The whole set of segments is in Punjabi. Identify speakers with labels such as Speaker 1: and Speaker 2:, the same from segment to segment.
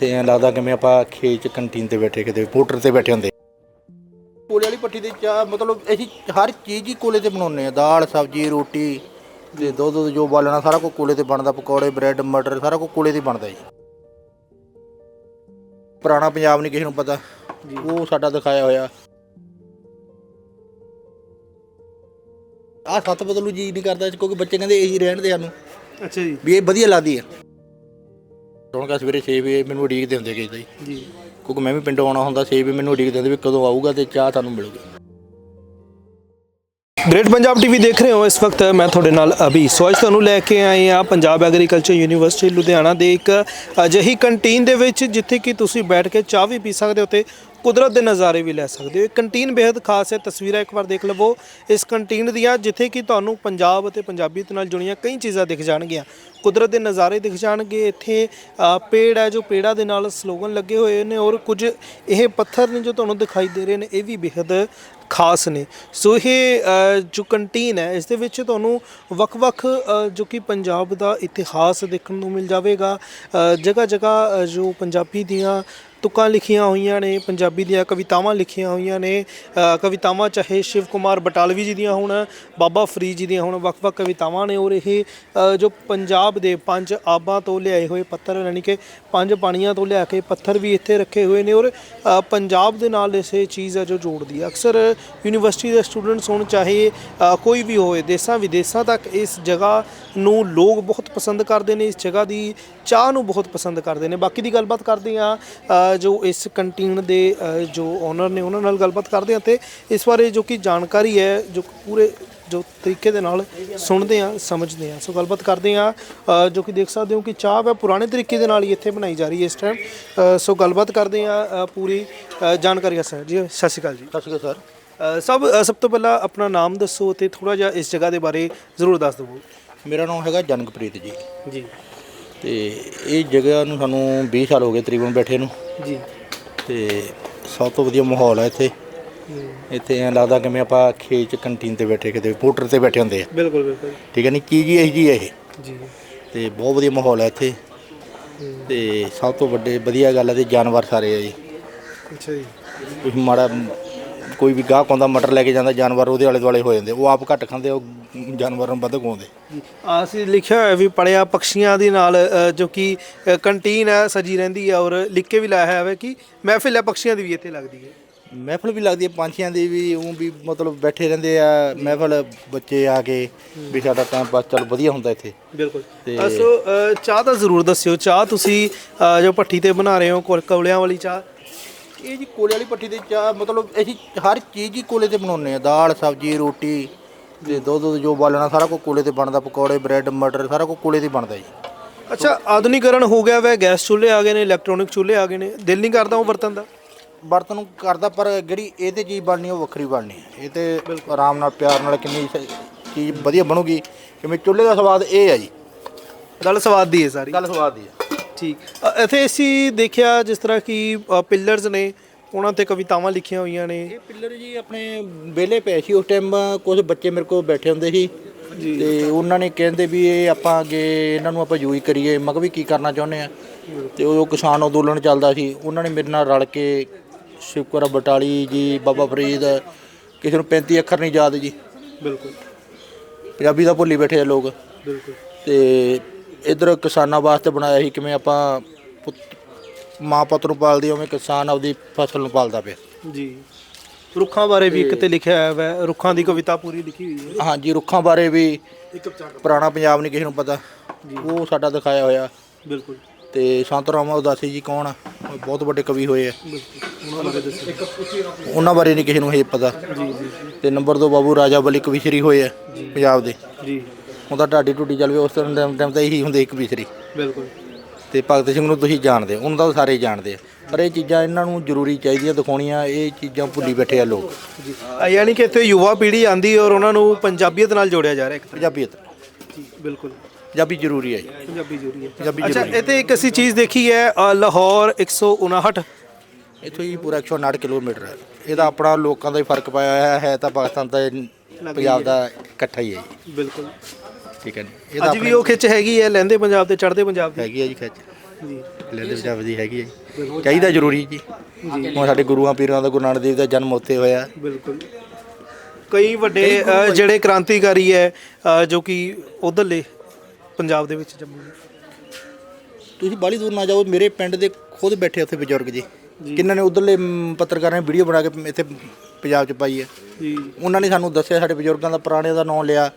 Speaker 1: ਇੱਥੇ ਐਂ ਲੱਗਦਾ ਕਿਵੇਂ ਆਪਾਂ ਖੇਤ ਚ ਕੰਟੀਨ ਤੇ ਬੈਠੇ ਕਿਤੇ ਮੋਟਰ ਤੇ ਬੈਠੇ ਹੁੰਦੇ। ਕੋਲੇ ਵਾਲੀ ਪੱਟੀ ਦੇ ਚਾਹ ਮਤਲਬ ਅਸੀਂ ਹਰ ਚੀਜ਼ ਹੀ ਕੋਲੇ ਤੇ ਬਣਾਉਂਦੇ ਆ। ਦਾਲ ਸਬਜ਼ੀ ਰੋਟੀ ਤੇ ਦੁੱਧ ਦੁੱਧ ਜੋ ਬਾਲਣਾ ਸਾਰਾ ਕੁਝ ਕੋਲੇ ਤੇ ਬਣਦਾ। ਪਕੌੜੇ ਬ੍ਰੈਡ ਮਟਰ ਸਾਰਾ ਕੁਝ ਕੋਲੇ ਤੇ ਬਣਦਾ ਜੀ। ਪੁਰਾਣਾ ਪੰਜਾਬ ਨਹੀਂ ਕਿਸੇ ਨੂੰ ਪਤਾ। ਉਹ ਸਾਡਾ ਦਿਖਾਇਆ ਹੋਇਆ। ਆਹ ਸੱਤ ਬਦਲੂ ਜੀ ਨਹੀਂ ਕਰਦਾ ਕਿਉਂਕਿ ਬੱਚੇ ਕਹਿੰਦੇ ਇਹੀ ਰਹਿਣ ਦੇ ਸਾਨੂੰ।
Speaker 2: ਅੱਛਾ ਜੀ।
Speaker 1: ਵੀ ਇਹ ਵਧੀਆ ਲੱਗਦੀ ਆ। ਰੌਣਕਾਂ ਸਵੇਰੇ 6 ਵਜੇ ਮੈਨੂੰ ਉਡੀਕਦੇ ਹੁੰਦੇ ਕਿਸੇ ਜੀ।
Speaker 2: ਜੀ।
Speaker 1: ਕਿਉਂਕਿ ਮੈਂ ਵੀ ਪਿੰਡੋਂ ਆਉਣਾ ਹੁੰਦਾ 6 ਵਜੇ ਮੈਨੂੰ ਉਡੀਕਦੇ ਹੁੰਦੇ ਵੀ ਕਦੋਂ ਆਊਗਾ ਤੇ ਚਾਹ ਤੁਹਾਨੂੰ ਮਿਲੂਗੀ।
Speaker 2: ਗ੍ਰੇਟ ਪੰਜਾਬ ਟੀਵੀ ਦੇਖ ਰਹੇ ਹੋ ਇਸ ਵਕਤ ਮੈਂ ਤੁਹਾਡੇ ਨਾਲ ਅਭੀ। ਸੋ ਅੱਜ ਤੁਹਾਨੂੰ ਲੈ ਕੇ ਆਏ ਆ ਪੰਜਾਬ ਐਗਰੀਕਲਚਰ ਯੂਨੀਵਰਸਿਟੀ ਲੁਧਿਆਣਾ ਦੇ ਇੱਕ ਅਜਿਹੀ ਕੰਟੀਨ ਦੇ ਵਿੱਚ, ਜਿੱਥੇ ਕਿ ਤੁਸੀਂ ਬੈਠ ਕੇ ਚਾਹ ਵੀ ਪੀ ਸਕਦੇ ਹੋ ਤੇ ਕੁਦਰਤ ਦੇ ਨਜ਼ਾਰੇ ਵੀ ਲੈ ਸਕਦੇ ਹੋ। ਇਹ ਕੰਟੀਨ ਬੇहद ਖਾਸ ਹੈ, ਤਸਵੀਰਾਂ ਇੱਕ ਵਾਰ ਦੇਖ ਲਵੋ। ਇਸ ਕੰਟੀਨ ਦੀਆਂ, ਜਿੱਥੇ ਕਿ ਤੁਹਾਨੂੰ ਪੰਜਾਬ ਅਤੇ ਪੰਜਾਬੀਅਤ ਨਾਲ ਜੁੜੀਆਂ ਕਈ ਚੀਜ਼ਾਂ ਦਿਖ ਜਾਣਗੀਆਂ। ਕੁਦਰਤ ਦੇ ਨਜ਼ਾਰੇ ਦਿਖ ਜਾਣਗੇ, ਇੱਥੇ ਪੇੜ ਹੈ ਜੋ ਪੇੜਾ ਦੇ ਨਾਲ ਸਲੋਗਨ ਲੱਗੇ ਹੋਏ ਨੇ ਔਰ ਕੁਝ ਇਹ ਪੱਥਰ ਨੇ ਜੋ ਤੁਹਾਨੂੰ ਦਿਖਾਈ ਦੇ ਰਹੇ ਨੇ, ਇਹ ਵੀ ਬੇहद ਖਾਸ ਨੇ। ਸੋ ਇਹ ਜੋ ਕੰਟੀਨ ਹੈ, ਇਸ ਦੇ ਵਿੱਚ ਤੁਹਾਨੂੰ ਵੱਖ-ਵੱਖ ਜੋ ਕਿ ਪੰਜਾਬ ਦਾ ਇਤਿਹਾਸ ਦੇਖਣ ਨੂੰ ਮਿਲ ਜਾਵੇਗਾ। ਜਗ੍ਹਾ ਜਗ੍ਹਾ ਜੋ ਪੰਜਾਬੀ ਦੀਆਂ ਤੁਕਾਂ ਲਿਖੀਆਂ ਹੋਈਆਂ ਨੇ, ਪੰਜਾਬੀ ਦੀਆਂ ਕਵਿਤਾਵਾਂ ਲਿਖੀਆਂ ਹੋਈਆਂ ਨੇ ਕਵਿਤਾਵਾਂ ਚਾਹੇ ਸ਼ਿਵ ਕੁਮਾਰ ਬਟਾਲਵੀ ਜੀ ਦੀਆਂ ਹੋਣ, ਬਾਬਾ ਫਰੀਦ ਜੀ ਦੀਆਂ ਹੋਣ, ਵੱਖ-ਵੱਖ ਕਵਿਤਾਵਾਂ ਨੇ ਔਰ ਇਹ ਜੋ ਪੰਜਾਬ ਦੇ ਪੰਜ ਆਬਾਂ ਤੋਂ ਲਿਆਏ ਹੋਏ ਪੱਤਰ, ਯਾਨੀ ਕਿ ਪੰਜ ਪਾਣੀਆਂ ਤੋਂ ਲਿਆ ਕੇ ਪੱਥਰ ਵੀ ਇੱਥੇ ਰੱਖੇ ਹੋਏ ਨੇ ਔਰ ਪੰਜਾਬ ਦੇ ਨਾਲ ਇਸੇ ਚੀਜ਼ ਹੈ ਜੋ ਜੋੜਦੀ ਹੈ। ਅਕਸਰ ਯੂਨੀਵਰਸਿਟੀ ਦੇ ਸਟੂਡੈਂਟਸ ਹੋਣ ਚਾਹੇ ਕੋਈ ਵੀ ਹੋਵੇ, ਦੇਸਾਂ ਵਿਦੇਸਾਂ ਤੱਕ ਇਸ ਜਗ੍ਹਾ ਨੂੰ ਲੋਕ ਬਹੁਤ ਪਸੰਦ ਕਰਦੇ ਨੇ, ਇਸ ਜਗ੍ਹਾ ਦੀ ਚਾਹ ਨੂੰ ਬਹੁਤ ਪਸੰਦ ਕਰਦੇ ਨੇ। ਬਾਕੀ ਦੀ ਗੱਲਬਾਤ ਕਰਦੇ ਆ ਜੋ ਇਸ ਕੰਟੀਨ ਦੇ ਜੋ ਓਨਰ ਨੇ ਉਹਨਾਂ ਨਾਲ ਗੱਲਬਾਤ ਕਰਦੇ ਆ ਤੇ ਇਸ ਬਾਰੇ ਜੋ ਕਿ ਜਾਣਕਾਰੀ ਹੈ, ਜੋ ਪੂਰੇ ਜੋ ਤਰੀਕੇ ਦੇ ਨਾਲ ਸੁਣਦੇ ਆ ਸਮਝਦੇ ਆ। ਸੋ ਗੱਲਬਾਤ ਕਰਦੇ ਆ ਜੋ ਕਿ ਦੇਖ ਸਕਦੇ ਹੋ ਕਿ ਚਾਹ ਹੈ ਪੁਰਾਣੇ ਤਰੀਕੇ ਦੇ ਨਾਲ ਹੀ ਇੱਥੇ ਬਣਾਈ ਜਾ ਰਹੀ ਹੈ ਇਸ ਟਾਈਮ ਸੋ ਗੱਲਬਾਤ ਕਰਦੇ ਆ ਪੂਰੀ ਜਾਣਕਾਰੀ ਸਰ ਜੀ। ਸਤਿ ਸ਼੍ਰੀ ਅਕਾਲ ਜੀ।
Speaker 1: ਸਤਿ ਸ਼੍ਰੀ ਅਕਾਲ ਸਰ।
Speaker 2: ਸਭ ਸਭ ਤੋਂ ਪਹਿਲਾਂ ਆਪਣਾ ਨਾਮ ਦੱਸੋ ਤੇ ਥੋੜਾ ਜਿਹਾ ਇਸ ਜਗ੍ਹਾ ਦੇ ਬਾਰੇ ਜ਼ਰੂਰ ਦੱਸ ਦਿਓ
Speaker 1: ਮੇਰਾ ਨਾਮ ਹੈਗਾ ਜਨਕਪ੍ਰੀਤ ਜੀ।
Speaker 2: ਜੀ।
Speaker 1: ਤੇ ਇਹ ਜਗ੍ਹਾ ਨੂੰ ਸਾਨੂੰ 20 ਸਾਲ ਹੋ ਗਏ ਤਕਰੀਬਨ ਬੈਠੇ ਨੂੰ।
Speaker 2: ਜੀ।
Speaker 1: ਤੇ ਸਭ ਤੋਂ ਵਧੀਆ ਮਾਹੌਲ ਹੈ ਇੱਥੇ। ਇੱਥੇ ਐਂ ਲੱਗਦਾ ਕਿਵੇਂ ਆਪਾਂ ਖੇਤ ਚ ਕੰਟੀਨ ਤੇ ਬੈਠੇ ਕਿਤੇ ਮੋਟਰ ਤੇ ਬੈਠੇ ਹੁੰਦੇ ਆ।
Speaker 2: ਬਿਲਕੁਲ ਬਿਲਕੁਲ।
Speaker 1: ਠੀਕ ਹੈ ਨਹੀਂ ਚੀਜ਼ ਹੀ ਇਹੀ ਜੀ ਇਹ?
Speaker 2: ਜੀ।
Speaker 1: ਤੇ ਬਹੁਤ ਵਧੀਆ ਮਾਹੌਲ ਹੈ ਇੱਥੇ। ਤੇ ਸਭ ਤੋਂ ਵੱਡੇ ਵਧੀਆ ਗੱਲ ਹੈ ਤੇ ਜਾਨਵਰ ਸਾਰੇ ਆ ਜੀ।
Speaker 2: ਅੱਛਾ ਜੀ।
Speaker 1: ਕੋਈ ਮਾੜਾ ਕੋਈ ਵੀ ਗਾਹਕ ਆਉਂਦਾ ਮਟਰ ਲੈ ਕੇ ਜਾਂਦਾ ਜਾਨਵਰ ਉਹਦੇ ਆਲੇ ਦੁਆਲੇ ਹੋ ਜਾਂਦੇ। ਉਹ ਆਪ ਘੱਟ ਖਾਂਦੇ ਉਹ ਜਾਨਵਰਾਂ ਨੂੰ ਵੱਧ ਖਵਾਉਂਦੇ।
Speaker 2: ਅਸੀਂ ਲਿਖਿਆ ਹੋਇਆ ਵੀ ਪੜਿਆ ਪੰਛੀਆਂ ਦੇ ਨਾਲ ਅ, ਜੋ ਕਿ ਕੰਟੀਨ ਹੈ ਸਜੀ ਰਹਿੰਦੀ ਹੈ ਔਰ ਲਿਖ ਕੇ ਵੀ ਲਾਇਆ ਹੋਇਆ ਹੈ ਕਿ ਮਹਿਫਿਲ ਹੈ ਪੰਛੀਆਂ ਦੀ ਵੀ ਇੱਥੇ ਲੱਗਦੀ ਹੈ।
Speaker 1: ਮਹਿਫਲ ਵੀ ਲੱਗਦੀ ਹੈ ਪੰਛੀਆਂ ਦੀ ਵੀ ਉਹ ਵੀ ਮਤਲਬ ਬੈਠੇ ਰਹਿੰਦੇ ਆ ਮਹਿਫਲ ਬੱਚੇ ਆ ਕੇ ਵੀ ਸਾਡਾ ਟਾਈਮ ਪਾਸ ਚੱਲ ਵਧੀਆ ਹੁੰਦਾ ਇੱਥੇ।
Speaker 2: ਬਿਲਕੁਲ।
Speaker 1: ਤੇ-
Speaker 2: ਸੋ ਅ, ਚਾਹ ਤਾਂ ਜ਼ਰੂਰ ਦੱਸਿਓ ਚਾਹ ਤੁਸੀਂ ਅ, ਜੋ ਭੱਠੀ ਤੇ ਬਣਾ ਰਹੇ ਹੋ ਕੋਲ- ਕੌਲਿਆਂ ਵਾਲੀ ਚਾਹ?
Speaker 1: ਇਹ ਜੀ ਕੋਲੇ ਵਾਲੀ ਪੱਟੀ ਦੇ ਚਾਹ ਮਤਲਬ ਅਸੀਂ ਹਰ ਚੀਜ਼ ਹੀ ਕੋਲੇ ਤੇ ਬਣਾਉਂਦੇ ਆ ਦਾਲ ਸਬਜ਼ੀ ਰੋਟੀ ਤੇ ਦੁੱਧ ਦੁੱਧ ਜੋ ਬਾਲਣਾ ਸਾਰਾ ਕੁਝ ਕੋਲੇ ਤੇ ਬਣਦਾ ਪਕੌੜੇ ਬ੍ਰੈਡ ਮਟਰ ਸਾਰਾ ਕੁਝ ਕੋਲੇ ਤੇ ਬਣਦਾ ਜੀ।
Speaker 2: ਅੱਛਾ ਆਧੁਨਿਕਰਨ ਹੋ ਗਿਆ ਵੈ ਗੈਸ ਚੁੱਲ੍ਹੇ ਆ ਗਏ ਨੇ ਇਲੈਕਟ੍ਰੋਨਿਕ ਚੁੱਲ੍ਹੇ ਆ ਗਏ ਨੇ ਦਿਲ ਨਹੀਂ ਕਰਦਾ ਉਹ ਵਰਤਨ ਦਾ?
Speaker 1: ਬਰਤਨ ਨੂੰ ਕਰਦਾ ਪਰ ਜਿਹੜੀ ਇਹ ਤੇ ਚੀਜ਼ ਬਣਨੀ ਉਹ ਵੱਖਰੀ ਬਣਨੀ ਹੈ। ਇਹ ਤੇ ਆਰਾਮ ਨਾਲ ਪਿਆਰ ਨਾਲ ਕਿੰਨੀ ਸ- ਚੀਜ਼ ਵਧੀਆ ਬਣੂਗੀ। ਕਿਵੇਂ ਚੁੱਲ੍ਹੇ ਦਾ ਸਵਾਦ ਇਹ ਹੈ ਜੀ।
Speaker 2: ਗੱਲ ਸਵਾਦ ਦੀ ਹੈ ਸਾਰੀ।
Speaker 1: ਗੱਲ ਸਵਾਦ ਦੀ ਹੈ।
Speaker 2: ਠੀਕ। ਅ, ਇੱਥੇ ਅਸੀਂ ਦੇਖਿਆ ਜਿਸ ਤਰ੍ਹਾਂ ਕਿ ਪਿਲਰਸ ਨੇ ਉਹਨਾਂ ਤੇ ਕਵਿਤਾਵਾਂ ਲਿਖੀਆਂ ਹੋਈਆਂ ਨੇ।
Speaker 1: ਇਹ ਪਿੱਲਰ ਜੀ ਆਪਣੇ ਵਿਹਲੇ ਪਏ ਸੀ ਉਸ ਟਾਈਮ ਕੁਝ ਬੱਚੇ ਮੇਰੇ ਕੋਲ ਬੈਠੇ ਹੁੰਦੇ ਸੀ। ਤੇ ਉਹਨਾਂ ਨੇ ਕਹਿੰਦੇ ਵੀ ਇਹ ਆਪਾਂ ਅੱਗੇ ਇਹਨਾਂ ਨੂੰ ਆਪਾਂ ਯੂਜ਼ ਕਰੀਏ। ਮੈਂ ਕਿਹਾ ਵੀ ਕੀ ਕਰਨਾ ਚਾਹੁੰਦੇ ਆ? ਤੇ ਉਹ ਕਿਸਾਨ ਅੰਦੋਲਨ ਚੱਲਦਾ ਸੀ। ਉਹਨਾਂ ਨੇ ਮੇਰੇ ਨਾਲ ਰਲ ਕੇ ਸ਼ਿਵਕਰ ਬਟਾਲੀ ਜੀ ਬਾਬਾ ਫਰੀਦ ਕਿਸੇ ਨੂੰ 35 ਅੱਖਰ ਨਹੀਂ ਯਾਦ ਜੀ।
Speaker 2: ਬਿਲਕੁਲ।
Speaker 1: ਪੰਜਾਬੀ ਦਾ ਭੁੱਲੀ ਬੈਠੇ ਆ ਲੋਕ।
Speaker 2: ਬਿਲਕੁਲ।
Speaker 1: ਤੇ ਇਧਰ ਕਿਸਾਨਾਂ ਵਾਸਤੇ ਬਣਾਇਆ ਸੀ ਕਿਵੇਂ ਆਪਾਂ ਪੁੱਤ- ਮਾਂ ਪੁੱਤ ਨੂੰ ਪਾਲਦੀ ਉਵੇਂ ਕਿਸਾਨ ਆਪਦੀ ਫਸਲ ਨੂੰ ਪਾਲਦਾ ਪਿਆ।
Speaker 2: ਜੀ। ਰੁੱਖਾਂ ਬਾਰੇ ਵੀ ਇੱਕ ਤੇ ਲਿਖਿਆ ਹੋਇਆ ਹੈ ਰੁੱਖਾਂ ਦੀ ਕਵਿਤਾ ਪੂਰੀ ਲਿਖੀ ਹੋਈ ਹੈ।
Speaker 1: ਹਾਂਜੀ ਰੁੱਖਾਂ ਬਾਰੇ ਵੀ ਪੁਰਾਣਾ ਪੰਜਾਬ ਨਹੀਂ ਕਿਸੇ ਨੂੰ ਪਤਾ। ਉਹ ਸਾਡਾ ਦਿਖਾਇਆ ਹੋਇਆ।
Speaker 2: ਬਿਲਕੁਲ।
Speaker 1: ਤੇ ਸੰਤ ਰਾਮਾ ਉਦਾਸੀ ਜੀ ਕੌਣ ਆ? ਉਹ ਬਹੁਤ ਵੱਡੇ ਕਵੀ ਹੋਏ ਆ।
Speaker 2: ਉਹਨਾਂ ਬਾਰੇ
Speaker 1: ਨਹੀਂ ਕਿਸੇ ਨੂੰ ਇਹ ਪਤਾ। ਤੇ ਨੰਬਰ 2 ਬਾਬੂ ਰਾਜਾ ਬਲੀ ਕਵੀਸ਼ਰੀ ਹੋਏ ਆ ਪੰਜਾਬ ਦੇ।
Speaker 2: ਜੀ।
Speaker 1: ਉਹਦਾ ਢਾਡੀ ਟੁੱਟੀ ਚੱਲਵੇ ਉਸ ਟਾਈਮ ਟਾਈਮ ਤਾਂ ਇਹੀ ਹੁੰਦੇ ਇੱਕ ਕਵੀਸ਼ਰੀ।
Speaker 2: ਬਿਲਕੁਲ।
Speaker 1: ਤੇ ਭਗਤ ਸਿੰਘ ਨੂੰ ਤੁਸੀਂ ਜਾਣਦੇ ਹੋ ਉਹਨਾਂ ਦਾ ਸਾਰੇ ਜਾਣਦੇ ਆ। ਪਰ ਇਹ ਚੀਜ਼ਾਂ ਇਹਨਾਂ ਨੂੰ ਜ਼ਰੂਰੀ ਚਾਹੀਦੀਆਂ ਦਿਖਾਉਣੀਆਂ ਇਹ ਚੀਜ਼ਾਂ ਭੁੱਲੀ ਬੈਠੇ ਆ ਲੋਕ।
Speaker 2: ਯਾਨੀ ਕਿ ਇੱਥੇ ਯੁਵਾ ਪੀੜ੍ਹੀ ਆਂਦੀ ਔਰ ਉਹਨਾਂ ਨੂੰ ਪੰਜਾਬੀਅਤ ਨਾਲ ਜੋੜਿਆ ਜਾ ਰਿਹਾ ਇੱਕ
Speaker 1: ਪੰਜਾਬੀਅਤ।
Speaker 2: ਤਰ੍ਹਾਂ ਜੀ ਬਿਲਕੁਲ।
Speaker 1: ਪੰਜਾਬੀ ਜ਼ਰੂਰੀ ਹੈ ਜੀ।
Speaker 2: ਪੰਜਾਬੀ ਜ਼ਰੂਰੀ ਹੈ।
Speaker 1: ਪੰਜਾਬੀ
Speaker 2: ਅੱਛਾ
Speaker 1: ਜ਼ਰੂਰੀ
Speaker 2: ਇੱਥੇ ਇੱਕ ਅਸੀਂ ਚੀਜ਼ ਦੇਖੀ ਹੈ ਅ, ਲਾਹੌਰ 159
Speaker 1: ਇੱਥੋਂ ਹੀ ਪੂਰਾ 159 ਕਿਲੋਮੀਟਰ ਹੈ। ਇਹਦਾ ਆਪਣਾ ਲੋਕਾਂ ਦਾ ਹੀ ਫ਼ਰਕ ਪਾਇਆ ਹੋਇਆ ਹੈ ਤਾਂ ਪਾਕਿਸਤਾਨ ਦਾ ਇਹ ਪੰਜਾਬ ਦਾ ਇਕੱਠਾ ਹੀ ਹੈ ਜੀ।
Speaker 2: ਬਿਲਕੁਲ।
Speaker 1: ਠੀਕ ਹੈ ਜੀ। ਇਹਦਾ
Speaker 2: ਅੱਜ ਵੀ ਉਹ ਖਿੱਚ ਹੈਗੀ ਹੈ ਲਹਿੰਦੇ ਪੰਜਾਬ ਤੇ ਚੜ੍ਹਦੇ ਪੰਜਾਬ ਦੀ।
Speaker 1: ਹੈਗੀ ਹੈ ਜੀ ਖਿੱਚ।
Speaker 2: ਜੀ।
Speaker 1: ਲੈਂਦੇ ਪੰਜਾਬ ਦੀ ਹੈਗੀ ਹੈ ਜੀ। ਚਾਹੀਦਾ ਜ਼ਰੂਰੀ ਜੀ। ਹੁਣ ਸਾਡੇ ਗੁਰੂਆਂ ਪੀਰਾਂ ਦਾ ਗੁਰੂ ਨਾਨਕ ਦੇਵ ਦਾ ਜਨਮ ਉੱਥੇ ਹੋਇਆ।
Speaker 2: ਬਿਲਕੁਲ। ਕਈ ਵੱਡੇ ਅ, ਜਿਹੜੇ ਕ੍ਰਾਂਤੀਕਾਰੀ ਹੈ ਅ, ਜੋ ਕਿ ਉਧਰਲੇ ਪੰਜਾਬ ਦੇ ਵਿੱਚ ਜੰਮੇ ਨੇ
Speaker 1: ਤੁਸੀਂ ਬਾਲੀ ਦੂਰ ਨਾ ਜਾਓ ਮੇਰੇ ਪਿੰਡ ਦੇ ਖੁਦ ਬੈਠੇ ਉੱਥੇ ਬਜ਼ੁਰਗ ਜੀ। ਕਿੰਨਾਂ ਨੇ ਉਧਰਲੇ ਪੱਤਰਕਾਰਾਂ ਨੇ ਵੀਡੀਓ ਬਣਾ ਕੇ ਇੱਥੇ ਪੰਜਾਬ 'ਚ ਪਾਈ ਹੈ।
Speaker 2: ਜੀ।
Speaker 1: ਉਹਨਾਂ ਨੇ ਸਾਨੂੰ ਦੱਸਿਆ ਸਾਡੇ ਬਜ਼ੁਰਗਾਂ ਦਾ ਪੁਰਾਣੇ ਦਾ ਨਾਮ ਲਿਆ।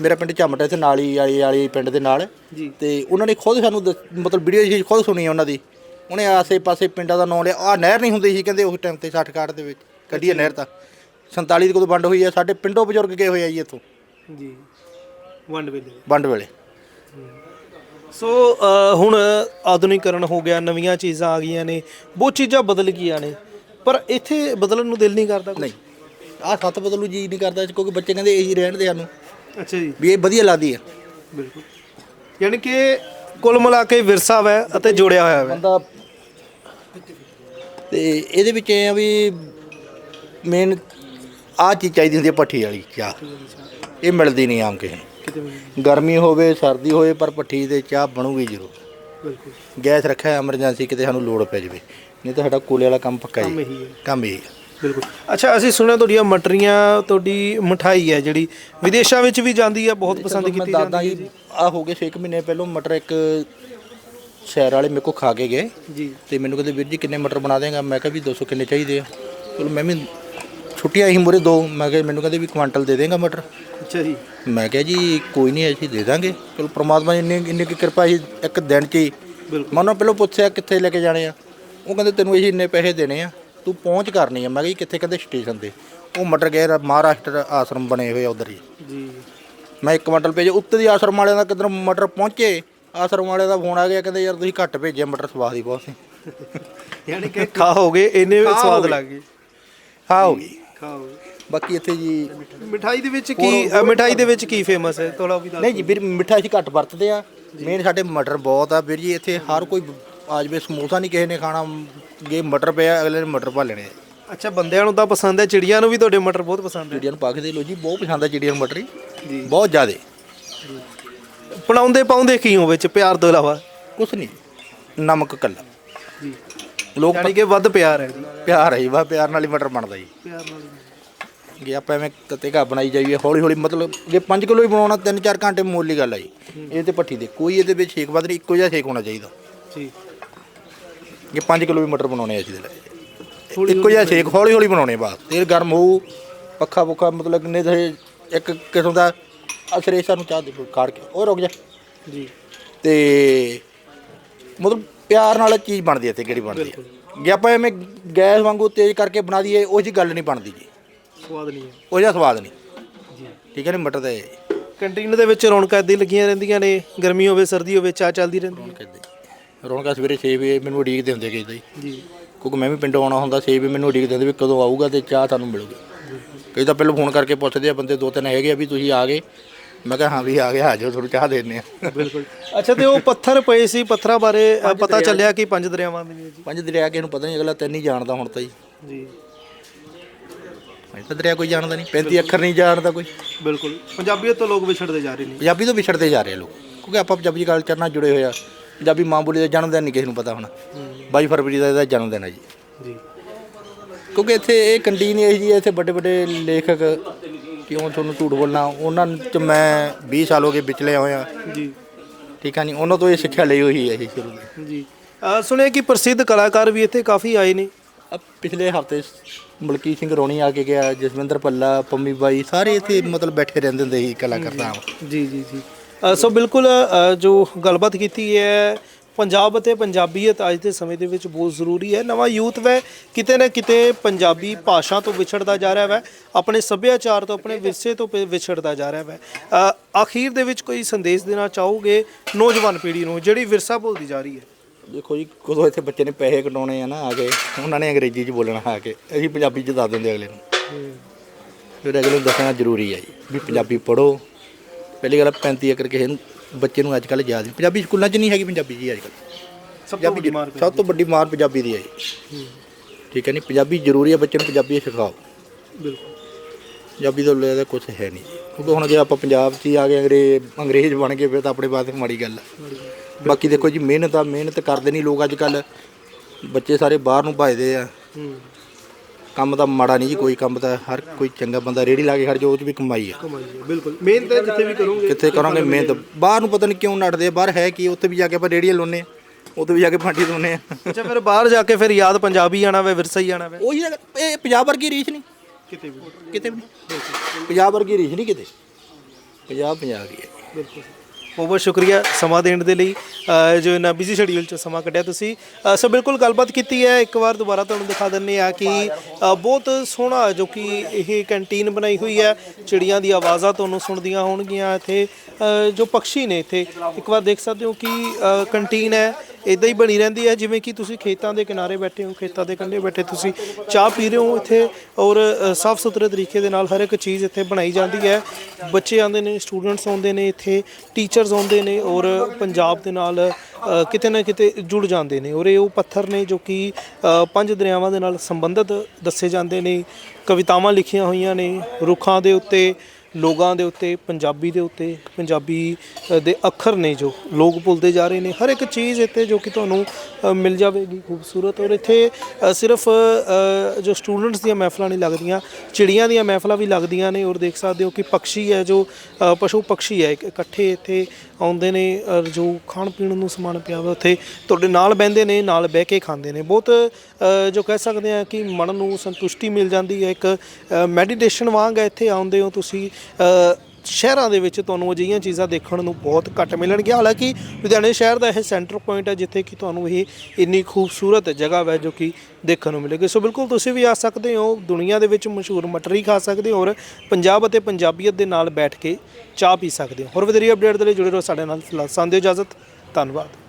Speaker 1: ਮੇਰਾ ਪਿੰਡ ਝਮਟ ਇੱਥੇ ਨਾਲ ਹੀ ਵਾਲੀ ਵਾਲੀ ਪਿੰਡ ਦੇ ਨਾਲ।
Speaker 2: ਜੀ।
Speaker 1: ਤੇ ਉਹਨਾਂ ਨੇ ਖੁਦ ਸਾਨੂੰ ਦੱਸ- ਮਤਲਬ ਵੀਡੀਓ ਜੀ ਖੁਦ ਸੁਣੀ ਉਹਨਾਂ ਦੀ। ਉਹਨੇ ਆਸੇ-ਪਾਸੇ ਪਿੰਡਾਂ ਦਾ ਨਾਮ ਲਿਆ। ਆ ਨਹਿਰ ਨਹੀਂ ਹੁੰਦੀ ਸੀ ਕਹਿੰਦੇ ਉਸ ਟਾਈਮ ਤੇ 60 ਕਾਟ ਦੇ ਵਿੱਚ। ਕੱਢੀ ਹੈ ਨਹਿਰ ਤਾਂ। 47 ਦੀ ਕਦੋਂ ਵੰਡ ਹੋਈ ਹੈ ਸਾਡੇ ਪਿੰਡੋਂ ਬਜ਼ੁਰਗ ਗਏ ਹੋਏ ਆ ਜੀ ਇੱਥੋਂ।
Speaker 2: ਜੀ। ਵੰਡ ਵੇਲੇ।
Speaker 1: ਵੰਡ ਵੇਲੇ।
Speaker 2: ਸੋ ਅ, ਹੁਣ ਆਧੁਨਿਕਰਨ ਹੋ ਗਿਆ ਨਵੀਆਂ ਚੀਜ਼ਾਂ ਆ ਗਈਆਂ ਨੇ ਬਹੁਤ ਚੀਜ਼ਾਂ ਬਦਲ ਗਈਆਂ ਨੇ ਪਰ ਇੱਥੇ ਬਦਲਣ ਨੂੰ ਦਿਲ ਨਹੀਂ ਕਰਦਾ ਕੁਛ?
Speaker 1: ਨਹੀਂ। ਆਹ ਸੱਤ ਬਦਲੂ ਜੀ ਨਹੀਂ ਕਰਦਾ ਕਿਉਂਕਿ ਬੱਚੇ ਕਹਿੰਦੇ ਇਹੀ ਰਹਿਣ ਦੇ ਸਾਨੂੰ।
Speaker 2: ਅੱਛਾ ਜੀ।
Speaker 1: ਵੀ ਇਹ ਵਧੀਆ ਲੱਗਦੀ ਹੈ
Speaker 2: ਬਿਲਕੁਲ। ਯਾਨੀ ਕਿ ਕੁੱਲ ਮਿਲਾ ਕੇ ਵਿਰਸਾ ਹੈ ਅਤੇ ਜੋੜਿਆ ਹੋਇਆ ਹੈ
Speaker 1: ਬੰਦਾ ਤੇ ਇਹਦੇ ਵਿੱਚ ਇਹ ਆ ਵੀ ਮੇਨ ਆਹ ਚੀਜ਼ ਚਾਹੀਦੀ ਹੁੰਦੀ ਹੈ ਪੱਠੀ ਵਾਲੀ ਚਾਹ ਇਹ ਮਿਲਦੀ ਨਹੀਂ ਆਮ ਕਿਸੇ ਨੂੰ।
Speaker 2: ਵੀ
Speaker 1: ਗਰਮੀ ਹੋਵੇ ਸਰਦੀ ਹੋਵੇ ਪਰ ਪੱਠੀ ਦੇ ਚਾਹ ਬਣੂਗੀ ਜ਼ਰੂਰ।
Speaker 2: ਬਿਲਕੁਲ।
Speaker 1: ਗੈਸ ਰੱਖਿਆ ਐਮਰਜੈਂਸੀ ਕਿਤੇ ਸਾਨੂੰ ਲੋੜ ਪੈ ਜਾਵੇ। ਨਹੀਂ ਤਾਂ ਸਾਡਾ ਕੋਲੇ ਵਾਲਾ ਕੰਮ ਪੱਕਾ
Speaker 2: ਕੰਮ
Speaker 1: ਜੀ
Speaker 2: ਇਹੀ ਹੈ।
Speaker 1: ਕੰਮ ਇਹ ਹੈ।
Speaker 2: ਬਿਲਕੁਲ। ਅੱਛਾ ਅਸੀਂ ਸੁਣਿਆ ਤੁਹਾਡੀਆਂ ਮਟਰੀਆਂ ਤੁਹਾਡੀ ਮਠਾਈ ਹੈ ਜਿਹੜੀ ਵਿਦੇਸ਼ਾਂ ਵਿੱਚ ਵੀ ਜਾਂਦੀ ਹੈ ਬਹੁਤ ਪਸੰਦ
Speaker 1: ਮੈਂ
Speaker 2: ਕੀਤੀ
Speaker 1: ਦਾਦਾ
Speaker 2: ਜਾਂਦੀ ਹੈ
Speaker 1: ਜੀ ਆ ਹੋ ਗਏ 6 ਮਹੀਨੇ ਪਹਿਲਾਂ ਮਟਰ ਇੱਕ ਸ਼ਹਿਰ ਵਾਲੇ ਮੇਰੇ ਕੋ ਖਾ ਕੇ ਗਏ।
Speaker 2: ਜੀ।
Speaker 1: ਤੇ ਮੈਨੂੰ ਕਹਿੰਦੇ ਵੀਰ ਜੀ ਕਿੰਨੇ ਮਟਰ ਬਣਾ ਦੇਗਾ? ਮੈਂ ਕਿਹਾ ਵੀ 200 ਕਿੰਨੇ ਚਾਹੀਦੇ ਆ? ਚਲੋ ਮੈਂ ਵੀ ਛੁੱਟੀਆਂ ਹੀ ਮੂਰੇ ਦੋ। ਮੈਂ ਕਿਹਾ ਮੈਨੂੰ ਕਹਿੰਦੇ ਵੀ ਕੁਆਂਟਲ ਦੇ ਦੇਗਾ ਮਟਰ।
Speaker 2: ਅੱਛਾ ਜੀ।
Speaker 1: ਮੈਂ ਕਿਹਾ ਜੀ ਕੋਈ ਨਹੀਂ ਅਸੀਂ ਦੇ ਦਾਂਗੇ। ਚਲੋ ਪ੍ਰਮਾਤਮਾ ਇੰਨੀ ਇੰਨੀ ਕੁ ਕਿਰਪਾ ਸੀ ਇੱਕ ਦਿਨ 'ਚ ਹੀ।
Speaker 2: ਬਿਲਕੁਲ।
Speaker 1: ਮੈਂ ਉਹਨਾਂ ਪਹਿਲਾਂ ਪੁੱਛਿਆ ਕਿੱਥੇ ਲੈ ਕੇ ਜਾਣੇ ਆ? ਉਹ ਕਹਿੰਦੇ ਤੈਨੂੰ ਅਸੀਂ ਇੰਨੇ ਪੈਸੇ ਦੇਣੇ ਆ ਤੂੰ ਪਹੁੰਚ ਕਰਨੀ ਆ। ਮੈਂ ਕਿਹਾ ਜੀ ਕਿੱਥੇ? ਕਹਿੰਦੇ ਸਟੇਸ਼ਨ ਤੇ। ਉਹ ਮਟਰ ਗਏ ਮਹਾਰਾਸ਼ਟਰ ਆਸ਼ਰਮ ਬਣੇ ਹੋਏ ਆ ਉਧਰ ਹੀ।
Speaker 2: ਜੀ।
Speaker 1: ਮੈਂ ਇੱਕ ਕੁਆਂਟਲ ਭੇਜੇ ਉੱਤੇ ਦੀ ਆਸ਼ਰਮ ਵਾਲਿਆਂ ਦਾ ਕਿਧਰ ਮਟਰ ਪਹੁੰਚੇ ਆਸ਼ਰਮ ਵਾਲਿਆਂ ਦਾ ਫੋਨ ਆ ਗਿਆ ਕਹਿੰਦੇ ਯਾਰ ਤੁਸੀਂ ਘੱਟ ਭੇਜਿਆ ਮਟਰ ਸਵਾਦ ਹੀ ਬਹੁਤ ਸੀ।
Speaker 2: ਯਾਨੀ ਕਿ ਖਾ ਹੋ ਗਏ ਇੰਨੇ
Speaker 1: ਖਾ
Speaker 2: ਸਵਾਦ। ਲੱਗ ਗਏ।
Speaker 1: ਹਾਂ ਹੋ ਗਈ
Speaker 2: ਖਾ ਹੋ
Speaker 1: ਬਾਕੀ ਇੱਥੇ ਜੀ
Speaker 2: ਮਿਠਾਈ ਦੇ ਵਿੱਚ ਕੀ ਅ, ਮਿਠਾਈ ਦੇ ਵਿੱਚ ਕੀ ਫੇਮਸ ਹੈ? ਥੋੜਾ ਵੀ ਦੱਸ
Speaker 1: ਨਹੀਂ ਜੀ ਵੀਰ ਮਿੱਠਾ ਅਸੀਂ ਘੱਟ ਵਰਤਦੇ ਆ ਮੇਨ ਸਾਡੇ ਮਟਰ ਬਹੁਤ ਆ ਵੀਰ ਜੀ ਇੱਥੇ ਹਰ ਕੋਈ ਆ ਜਾਵੇ ਸਮੋਸਾ ਨਹੀਂ ਕਿਸੇ ਨੇ ਖਾਣਾ ਜੇ ਮਟਰ ਪਿਆ ਅਗਲੇ ਨੇ ਮਟਰ ਪਾ ਲੈਣੇ ਆ।
Speaker 2: ਅੱਛਾ ਬੰਦਿਆਂ ਨੂੰ ਤਾਂ ਪਸੰਦ ਹੈ ਚਿੜੀਆਂ ਨੂੰ ਵੀ ਤੁਹਾਡੇ ਮਟਰ ਬਹੁਤ ਪਸੰਦ ਹੈ।
Speaker 1: ਚਿੜੀਆਂ ਨੂੰ ਪਾ ਕੇ ਦੇ ਲੋ ਜੀ ਬਹੁਤ ਪਸੰਦ ਆ ਚਿੜੀਆਂ ਨੂੰ ਮਟਰ
Speaker 2: ਜੀ।
Speaker 1: ਬਹੁਤ ਜ਼ਿਆਦੇ।
Speaker 2: ਬਣਾਉਂਦੇ ਪਾਉਂਦੇ ਕੀ ਹੋ ਵਿੱਚ ਪਿਆਰ ਤੋਂ ਇਲਾਵਾ?
Speaker 1: ਕੁਛ ਨਹੀਂ ਨਮਕ ਕੱਲਾ।
Speaker 2: ਜੀ।
Speaker 1: ਲੋਕ
Speaker 2: ਯਾਨੀ ਕਿ ਵੱਧ ਪਿਆਰ ਹੈ
Speaker 1: ਪਿਆਰ ਹੈ ਜੀ ਵਾ ਪਿਆਰ ਨਾਲ ਹੀ ਮਟਰ ਬਣਦਾ ਜੀ।
Speaker 2: ਪਿਆਰ ਨਾਲ
Speaker 1: ਜੇ ਆਪਾਂ ਐਵੇਂ ਤਤੇ ਘਾ ਬਣਾਈ ਜਾਈਏ ਹੌਲੀ ਹੌਲੀ ਮਤਲਬ ਜੇ 5 ਕਿਲੋ ਹੀ ਬਣਾਉਣਾ 3-4 ਘੰਟੇ ਮੋਲੀ ਗੱਲ ਆ ਜੀ। ਇਹ ਤੇ ਪੱਠੀ ਦੇ ਕੋਈ ਇਹਦੇ ਵਿੱਚ ਛੇਕ ਵੱਧ ਨਹੀਂ ਇੱਕੋ ਜਿਹਾ ਛੇਕ ਹੋਣਾ ਚਾਹੀਦਾ।
Speaker 2: ਜੀ।
Speaker 1: ਜੇ 5 ਕਿਲੋ ਵੀ ਮਟਰ ਬਣਾਉਣੇ ਆ ਅਸੀਂ ਦੇ ਲਈ ਇੱਕੋ ਜਿਹਾ ਛੇਕ ਹੌਲੀ ਹੌਲੀ ਬਣਾਉਣੇ ਬਾਅਦ ਤੇਲ ਗਰਮ ਹੋਊ ਪੱਖਾ ਪੁੱਖਾ ਮਤਲਬ ਕਿੰਨੇ ਦੇ ਇੱਕ ਕਿਸਮ ਦਾ ਅਸਰੇ ਸਾਨੂੰ ਚਾਹ ਦੇ ਕਾੜ ਕੇ ਉਹ ਰੁਕ ਜਾ।
Speaker 2: ਜੀ।
Speaker 1: ਤੇ ਮਤਲਬ ਪਿਆਰ ਨਾਲ ਚੀਜ਼ ਬਣਦੀ ਹੈ ਇੱਥੇ ਕਿਹੜੀ ਬਣਦੀ ਹੈ ਜੇ ਆਪਾਂ ਐਵੇਂ ਗੈਸ ਵਾਂਗੂ ਤੇਜ਼ ਕਰਕੇ ਬਣਾ ਦਈਏ ਉਹ ਜੀ ਗੱਲ ਨਹੀਂ ਬਣਦੀ ਜੀ।
Speaker 2: ਸਵਾਦ ਨਹੀਂ ਹੈ।
Speaker 1: ਉਹ ਜਿਹਾ ਸਵਾਦ ਨਹੀਂ।
Speaker 2: ਜੀ।
Speaker 1: ਠੀਕ ਹੈ ਨਾ ਮਟਰ ਦਾ ਇਹ।
Speaker 2: ਕੰਟੀਨ ਦੇ ਵਿੱਚ ਰੌਣਕਾਂ ਹੀ ਲੱਗੀਆਂ ਰਹਿੰਦੀਆਂ ਨੇ ਗਰਮੀ ਹੋਵੇ ਸਰਦੀ ਹੋਵੇ ਚਾਹ ਚੱਲਦੀ ਰਹਿੰਦੀ ਹੈ।
Speaker 1: ਰੌਣਕਾਂ ਸਵੇਰੇ 6 ਵਜੇ ਮੈਨੂੰ ਉਡੀਕਦੇ ਹੁੰਦੇ ਦਾ ਜੀ
Speaker 2: ਜੀ।
Speaker 1: ਕਿਉਂਕਿ ਮੈਂ ਵੀ ਪਿੰਡੋਂ ਆਉਣਾ ਹੁੰਦਾ 6 ਵਜੇ ਮੈਨੂੰ ਉਡੀਕਦੇ ਹੁੰਦੇ ਵੀ ਕਦੋਂ ਆਊਗਾ ਤੇ ਚਾਹ ਤੁਹਾਨੂੰ ਮਿਲੂਗੀ। ਕਈ ਤਾਂ ਪਹਿਲਾਂ ਫੋਨ ਕਰਕੇ ਪੁੱਛਦੇ ਆ ਬੰਦੇ ਦੋ ਤਿੰਨ ਹੈਗੇ ਆ ਵੀ ਤੁਸੀਂ ਆ ਗਏ। ਮੈਂ ਕਿਹਾ ਹਾਂ ਵੀ ਆ ਗਿਆ ਆ ਜਾਓ ਤੁਹਾਨੂੰ ਚਾਹ ਦੇ ਦਿੰਦੇ ਆ।
Speaker 2: ਬਿਲਕੁਲ। ਅੱਛਾ ਤੇ ਉਹ ਪੱਥਰ ਪਏ ਸੀ ਪੱਥਰਾਂ ਬਾਰੇ ਅ, ਪਤਾ ਚੱਲਿਆ ਕਿ ਪੰਜ ਦਰਿਆਵਾਂ ਦੇ ਨੇ ਜੀ?
Speaker 1: ਪੰਜ ਦਰਿਆ ਕਿਸੇ ਨੂੰ ਪਤਾ ਨਹੀਂ ਅਗਲਾ ਤਿੰਨ ਹੀ ਜਾਣਦਾ ਹੁਣ ਤਾਂ ਜੀ
Speaker 2: ਜੀ।
Speaker 1: ਤਾਂ ਦਰਿਆ ਕੋਈ ਜਾਣਦਾ ਨਹੀਂ 35 ਅੱਖਰ ਨਹੀਂ ਜਾਣਦਾ ਕੋਈ।
Speaker 2: ਬਿਲਕੁਲ ਪੰਜਾਬੀਅਤ ਤੋਂ ਲੋਕ ਵਿਛੜਦੇ ਜਾ ਰਹੇ ਨੇ।
Speaker 1: ਪੰਜਾਬੀ ਤੋਂ ਵਿਛੜਦੇ ਜਾ ਰਹੇ ਲੋਕ ਕਿਉਂਕਿ ਆਪਾਂ ਪੰਜਾਬੀ ਕਲਚਰ ਨਾਲ ਜੁੜੇ ਹੋਏ ਆ। ਪੰਜਾਬੀ ਮਾਂ ਬੋਲੀ ਦਾ ਜਨਮ ਦਿਨ ਨਹੀਂ ਕਿਸੇ ਨੂੰ ਪਤਾ ਹੋਣਾ। 22 ਫਰਵਰੀ ਦਾ ਇਹਦਾ ਜਨਮ ਦਿਨ ਹੈ ਜੀ।
Speaker 2: ਜੀ।
Speaker 1: ਕਿਉਂਕਿ ਇੱਥੇ ਇਹ ਕੰਟੀਨ ਇਹ ਜੀ ਹੈ, ਇੱਥੇ ਵੱਡੇ ਵੱਡੇ ਲੇਖਕ ਕਿਉਂ ਤੁਹਾਨੂੰ ਝੂਠ ਬੋਲਣਾ ਉਹਨਾਂ ਚ ਮੈਂ 20 ਸਾਲ ਹੋ ਗਏ ਵਿਚਲੇ ਹੋਇਆ
Speaker 2: ਜੀ।
Speaker 1: ਠੀਕ ਆ ਨਹੀਂ ਉਹਨਾਂ ਤੋਂ ਇਹ ਸਿੱਖਿਆ ਲਈ ਹੋਈ ਹੈ ਇਹ ਸ਼ੁਰੂ।
Speaker 2: ਜੀ। ਸੁਣਿਆ ਕਿ ਪ੍ਰਸਿੱਧ ਕਲਾਕਾਰ ਵੀ ਇੱਥੇ ਕਾਫੀ ਆਏ ਨੇ।
Speaker 1: ਆ ਪਿਛਲੇ ਹਫ਼ਤੇ ਮਲਕੀਤ ਸਿੰਘ ਰੋਣੀ ਆ ਕੇ ਗਿਆ ਜਸਵਿੰਦਰ ਭੱਲਾ ਪੰਮੀ ਬਾਈ ਸਾਰੇ ਇੱਥੇ ਮਤਲਬ ਬੈਠੇ ਰਹਿੰਦੇ ਹੁੰਦੇ ਸੀ ਕਲਾਕਾਰ ਸਾਹਿਬ।
Speaker 2: ਜੀ ਜੀ ਜੀ। ਅ, ਸੋ ਬਿਲਕੁਲ ਅ, ਜੋ ਗੱਲਬਾਤ ਕੀਤੀ ਹੈ ਪੰਜਾਬ ਅਤੇ ਪੰਜਾਬੀਅਤ ਅੱਜ ਦੇ ਸਮੇਂ ਦੇ ਵਿੱਚ ਬਹੁਤ ਜ਼ਰੂਰੀ ਹੈ। ਨਵਾਂ ਯੂਥ ਵੈ ਕਿਤੇ ਨਾ ਕਿਤੇ ਪੰਜਾਬੀ ਭਾਸ਼ਾ ਤੋਂ ਵਿਛੜਦਾ ਜਾ ਰਿਹਾ ਵੈ ਆਪਣੇ ਸੱਭਿਆਚਾਰ ਤੋਂ ਆਪਣੇ ਵਿਰਸੇ ਤੋਂ ਪਿ- ਵਿਛੜਦਾ ਜਾ ਰਿਹਾ ਵੈ। ਅ, ਆਖੀਰ ਦੇ ਵਿੱਚ ਕੋਈ ਸੰਦੇਸ਼ ਦੇਣਾ ਚਾਹੋਗੇ ਨੌਜਵਾਨ ਪੀੜ੍ਹੀ ਨੂੰ ਜਿਹੜੀ ਵਿਰਸਾ ਭੁੱਲਦੀ ਜਾ ਰਹੀ ਹੈ?
Speaker 1: ਦੇਖੋ ਜੀ ਕਦੋਂ ਇੱਥੇ ਬੱਚੇ ਨੇ ਪੈਸੇ ਕਟਾਉਣੇ ਆ ਨਾ ਆ ਕੇ ਉਹਨਾਂ ਨੇ ਅੰਗਰੇਜ਼ੀ 'ਚ ਬੋਲਣਾ ਆ ਕੇ ਅਸੀਂ ਪੰਜਾਬੀ 'ਚ ਦੱਸ ਦਿੰਦੇ ਅਗਲੇ ਨੂੰ। ਫਿਰ ਅਗਲੇ ਨੂੰ ਦੱਸਣਾ ਜ਼ਰੂਰੀ ਹੈ ਜੀ ਵੀ ਪੰਜਾਬੀ ਪੜੋ ਪਹਿਲੀ ਗੱਲ 35 ਏਕੜ ਕਿਸੇ ਨੂੰ ਬੱਚੇ ਨੂੰ ਅੱਜ ਕੱਲ੍ਹ ਯਾਦ ਨਹੀਂ ਪੰਜਾਬੀ ਸਕੂਲਾਂ 'ਚ ਨਹੀਂ ਹੈਗੀ ਪੰਜਾਬੀ ਜੀ ਅੱਜ ਕੱਲ੍ਹ।
Speaker 2: ਸਭ ਤੋਂ ਵੱਡੀ ਮਾਰ
Speaker 1: ਸਭ ਤੋਂ ਵੱਡੀ ਮਾਰ ਪੰਜਾਬੀ ਦੀ ਹੈ ਜੀ। ਠੀਕ ਹੈ ਨਹੀਂ ਪੰਜਾਬੀ ਜ਼ਰੂਰੀ ਹੈ ਬੱਚੇ ਨੂੰ ਪੰਜਾਬੀ ਸਿਖਾਓ।
Speaker 2: ਬਿਲਕੁਲ।
Speaker 1: ਪੰਜਾਬੀ ਤੋਂ ਲੈਦਾ ਕੁਝ ਹੈ ਨਹੀਂ। ਕਿਉਂਕਿ ਹੁਣ ਜੇ ਆਪਾਂ ਪੰਜਾਬ 'ਚ ਹੀ ਆ ਗਏ ਅੰਗਰੇਜ਼ ਅੰਗਰੇਜ਼ ਬਣ ਗਏ ਫਿਰ ਤਾਂ ਆਪਣੇ ਬਾਤ ਮਾੜੀ ਗੱਲ ਹੈ ਬਾਕੀ ਦੇਖੋ ਜੀ ਮਿਹਨਤ ਆ ਮਿਹਨਤ ਕਰਦੇ ਨਹੀਂ ਲੋਕ ਅੱਜ ਕੱਲ ਬੱਚੇ ਸਾਰੇ ਬਾਹਰ ਨੂੰ ਭਜਦੇ ਆ।
Speaker 2: ਹੂੰ।
Speaker 1: ਕੰਮ ਤਾਂ ਮਾੜਾ ਨਹੀਂ ਜੀ ਕੋਈ ਕੰਮ ਤਾਂ ਹਰ ਕੋਈ ਚੰਗਾ ਬੰਦਾ ਰੇੜੀ ਲਾ ਕੇ ਖੜ ਜਾ ਉਹ 'ਚ ਵੀ ਕਮਾਈ ਆ।
Speaker 2: ਕਮਾਈ ਹੈ ਬਿਲਕੁਲ। ਮਿਹਨਤ ਹੈ ਜਿੱਥੇ ਵੀ ਕਰੋਗੇ।
Speaker 1: ਕਿੱਥੇ ਕਰਾਂਗੇ ਮਿਹਨਤ? ਬਾਹਰ ਨੂੰ ਪਤਾ ਨਹੀਂ ਕਿਉਂ ਨੱਟਦੇ ਆ ਬਾਹਰ ਹੈ ਕੀ ਉੱਥੇ ਵੀ ਜਾ ਕੇ ਆਪਾਂ ਰੇੜੀਆਂ ਲਾਉਨੇ ਆ ਉੱਥੇ ਵੀ ਜਾ ਕੇ ਫਾਂਟੀ ਲਾਉਨੇ ਆ।
Speaker 2: ਅੱਛਾ ਫਿਰ ਬਾਹਰ ਜਾ ਕੇ ਫਿਰ ਯਾਦ ਪੰਜਾਬੀ ਆਣਾ ਵੇ ਵਿਰਸਾ ਹੀ ਆਣਾ ਵੇ।
Speaker 1: ਉਹੀ ਤਾਂ ਗੱਲ- ਇਹ ਪੰਜਾਬ ਵਰਗੀ ਰੀਚ ਨਹੀਂ।
Speaker 2: ਕਿਤੇ ਵੀ।
Speaker 1: ਕਿਤੇ ਵੀ। ਨਹੀਂ ਪੰਜਾਬ ਵਰਗੀ ਰੀਚ ਨਹੀਂ ਕਿਤੇ। ਪੰਜਾਬ ਪੰਜਾਬ ਹੀ ਹੈ।
Speaker 2: ਬਿਲਕੁਲ। ਬਹੁਤ ਬਹੁਤ ਸ਼ੁਕਰੀਆ ਸਮਾਂ ਦੇਣ ਦੇ ਲਈ। ਅ, ਜੋ ਇਹਨਾਂ ਬਿਜ਼ੀ ਸ਼ਡਿਊਲ ਚ ਸਮਾਂ ਕੱਢਿਆ ਤੁਸੀਂ। ਅ, ਸੋ ਬਿਲਕੁਲ ਗੱਲਬਾਤ ਕੀਤੀ ਹੈ। ਇੱਕ ਵਾਰ ਦੁਬਾਰਾ ਤੁਹਾਨੂੰ ਦਿਖਾ ਦਿੰਨੇ ਆ ਕਿ ਅ, ਬਹੁਤ ਸੋਹਣਾ ਜੋ ਕਿ ਇਹ ਕੈਂਟੀਨ ਬਣਾਈ ਹੋਈ ਹੈ। ਚਿੜੀਆਂ ਦੀ ਆਵਾਜ਼ਾਂ ਤੁਹਾਨੂੰ ਸੁਣਦੀਆਂ ਹੋਣਗੀਆਂ ਇੱਥੇ। ਅ, ਜੋ ਪੰਛੀ ਨੇ ਇੱਥੇ। ਇੱਕ ਵਾਰ ਦੇਖ ਸਕਦੇ ਹੋ ਕਿ ਅ, ਕੰਟੀਨ ਹੈ। ਇਦਾਂ ਹੀ ਬਣੀ ਰਹਿੰਦੀ ਹੈ, ਜਿਵੇਂ ਕਿ ਤੁਸੀਂ ਖੇਤਾਂ ਦੇ ਕਿਨਾਰੇ ਬੈਠੇ ਹੋ, ਖੇਤਾਂ ਦੇ ਕੰਢੇ ਬੈਠੇ, ਤੁਸੀਂ ਚਾਹ ਪੀ ਰਹੇ ਹੋ ਇੱਥੇ ਔਰ ਸਾਫ਼ ਸੁਥਰੇ ਤਰੀਕੇ ਦੇ ਨਾਲ ਹਰ ਇੱਕ ਚੀਜ਼ ਇੱਥੇ ਬਣਾਈ ਜਾਂਦੀ ਹੈ। ਬੱਚੇ ਆਉਂਦੇ ਨੇ ਸਟੂਡੈਂਟਸ ਆਉਂਦੇ ਨੇ ਇੱਥੇ ਟੀਚਰਸ ਆਉਂਦੇ ਨੇ ਔਰ ਪੰਜਾਬ ਦੇ ਨਾਲ ਕਿਤੇ ਨਾ ਕਿਤੇ ਜੁੜ ਜਾਂਦੇ ਨੇ ਔਰ ਇਹ ਉਹ ਪੱਥਰ ਨੇ ਜੋ ਕਿ ਪੰਜ ਦਰਿਆਵਾਂ ਦੇ ਨਾਲ ਸੰਬੰਧਿਤ ਦੱਸੇ ਜਾਂਦੇ ਨੇ। ਕਵਿਤਾਵਾਂ ਲਿਖੀਆਂ ਹੋਈਆਂ ਨੇ ਰੁੱਖਾਂ ਦੇ ਉੱਤੇ ਲੋਕਾਂ ਦੇ ਉੱਤੇ, ਪੰਜਾਬੀ ਦੇ ਉੱਤੇ, ਪੰਜਾਬੀ ਦੇ ਅੱਖਰ ਨੇ ਜੋ ਲੋਕ ਭੁੱਲਦੇ ਜਾ ਰਹੇ ਨੇ। ਹਰ ਇੱਕ ਚੀਜ਼ ਇੱਥੇ ਜੋ ਕਿ ਤੁਹਾਨੂੰ ਮਿਲ ਜਾਵੇਗੀ ਖੂਬਸੂਰਤ। ਔਰ ਇੱਥੇ ਸਿਰਫ ਜੋ ਸਟੂਡੈਂਟਸ ਦੀਆਂ ਮਹਿਫਲਾਂ ਨਹੀਂ ਲੱਗਦੀਆਂ, ਚਿੜੀਆਂ ਦੀਆਂ ਮਹਿਫਲਾਂ ਵੀ ਲੱਗਦੀਆਂ ਨੇ। ਔਰ ਦੇਖ ਸਕਦੇ ਹੋ ਕਿ ਪੰਛੀ ਹੈ ਜੋ ਪਸ਼ੂ ਪੰਛੀ ਹੈ। ਇਕੱਠੇ ਇੱਥੇ ਆਉਂਦੇ ਨੇ ਜੋ ਖਾਣ ਪੀਣ ਨੂੰ ਸਮਾਨ ਪਿਆ ਵਾ ਉੱਥੇ, ਤੁਹਾਡੇ ਨਾਲ ਬਹਿੰਦੇ ਨੇ, ਨਾਲ ਬਹਿ ਕੇ ਖਾਂਦੇ ਨੇ। ਬਹੁਤ ਜੋ ਕਹਿ ਸਕਦੇ ਆ ਕਿ ਮਨ ਨੂੰ ਸੰਤੁਸ਼ਟੀ ਮਿਲ ਜਾਂਦੀ ਹੈ, ਇੱਕ ਮੈਡੀਟੇਸ਼ਨ ਵਾਂਗ ਹੈ ਇੱਥੇ ਆਉਂਦੇ ਹੋ ਤੁਸੀਂ ਸ਼ਹਿਰਾਂ ਦੇ ਵਿੱਚ ਤੁਹਾਨੂੰ ਅਜਿਹੀਆਂ ਚੀਜ਼ਾਂ ਦੇਖਣ ਨੂੰ ਬਹੁਤ ਘੱਟ ਮਿਲਣਗੀਆਂ। ਹਾਲਾਂਕਿ ਲੁਧਿਆਣੇ ਸ਼ਹਿਰ ਦਾ ਇਹ ਸੈਂਟਰ ਪੁਆਇੰਟ ਹੈ ਜਿੱਥੇ ਕਿ ਤੁਹਾਨੂੰ ਇਹ ਇੰਨੀ ਖੂਬਸੂਰਤ ਜਗ੍ਹਾ ਹੈ ਜੋ ਕਿ ਦੇਖਣ ਨੂੰ ਮਿਲੇਗੀ। ਸੋ ਬਿਲਕੁਲ ਤੁਸੀਂ ਵੀ ਆ ਸਕਦੇ ਹੋ, ਦੁਨੀਆ ਦੇ ਵਿੱਚ ਮਸ਼ਹੂਰ ਮਟਰੀ ਖਾ ਸਕਦੇ ਹੋ ਔਰ ਪੰਜਾਬ ਅਤੇ ਪੰਜਾਬੀਅਤ ਦੇ ਨਾਲ ਬੈਠ ਕੇ ਚਾਹ ਪੀ ਸਕਦੇ ਹੋ। ਹੋਰ ਵਧੇਰੀ ਅਪਡੇਟ ਦੇ ਲਈ ਜੁੜੇ ਰਹੋ ਸਾਡੇ ਨਾਲ ਫਿਲਹਾਲ। ਸੰਦੇ ਇਜਾਜ਼ਤ, ਧੰਨਵਾਦ।